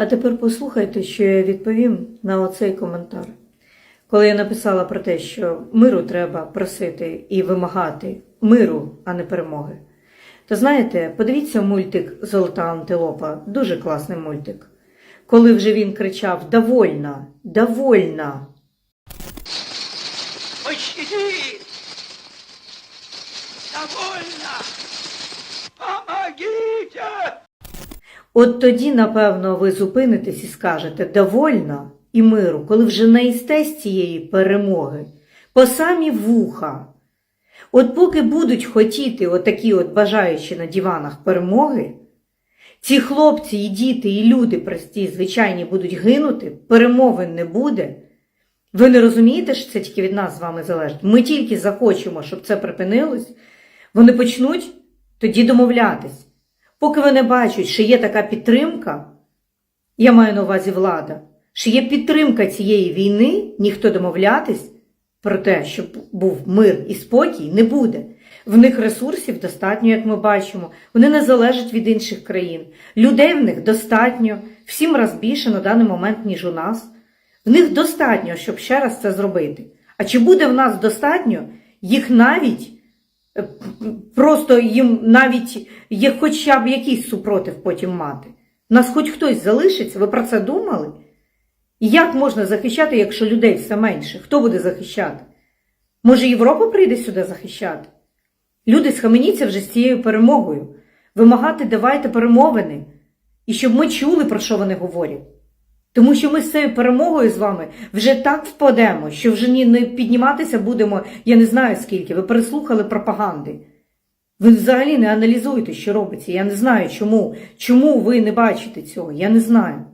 А тепер послухайте, що я відповім на оцей коментар. Коли я написала про те, що миру треба просити і вимагати миру, а не перемоги. То знаєте, подивіться мультик Золота антилопа, дуже класний мультик. Коли вже він кричав Довольна, довольна. Пощади! Довольно! Помогите! От тоді, напевно, ви зупинитесь і скажете довольна і миру, коли вже наїстесь цієї перемоги, по самі вуха. От поки будуть хотіти отакі от бажаючі на диванах перемоги, ці хлопці і діти, і люди прості, звичайні, будуть гинути, перемовин не буде. Ви не розумієте, що це тільки від нас з вами залежить? Ми тільки захочемо, щоб це припинилось, вони почнуть тоді домовлятись. Поки вони бачать, що є така підтримка, я маю на увазі влада, що є підтримка цієї війни, ніхто домовлятись про те, щоб був мир і спокій, не буде. В них ресурсів достатньо, як ми бачимо. Вони не залежать від інших країн. Людей в них достатньо, в сім раз більше на даний момент, ніж у нас. В них достатньо, щоб ще раз це зробити. А чи буде в нас достатньо, їх навіть просто їм навіть є хоча б якийсь супротив потім мати. Нас хоч хтось залишиться, ви про це думали? Як можна захищати, якщо людей все менше? Хто буде захищати? Може, Європа прийде сюди захищати? Люди схаменіться вже з цією перемогою. Вимагати давайте перемовини. І щоб ми чули, про що вони говорять. Тому що ми з цією перемогою з вами вже так впадемо, що вже ні не підніматися будемо, я не знаю скільки. Ви переслухали пропаганди. Ви взагалі не аналізуєте, що робиться. Я не знаю чому. Чому ви не бачите цього? Я не знаю.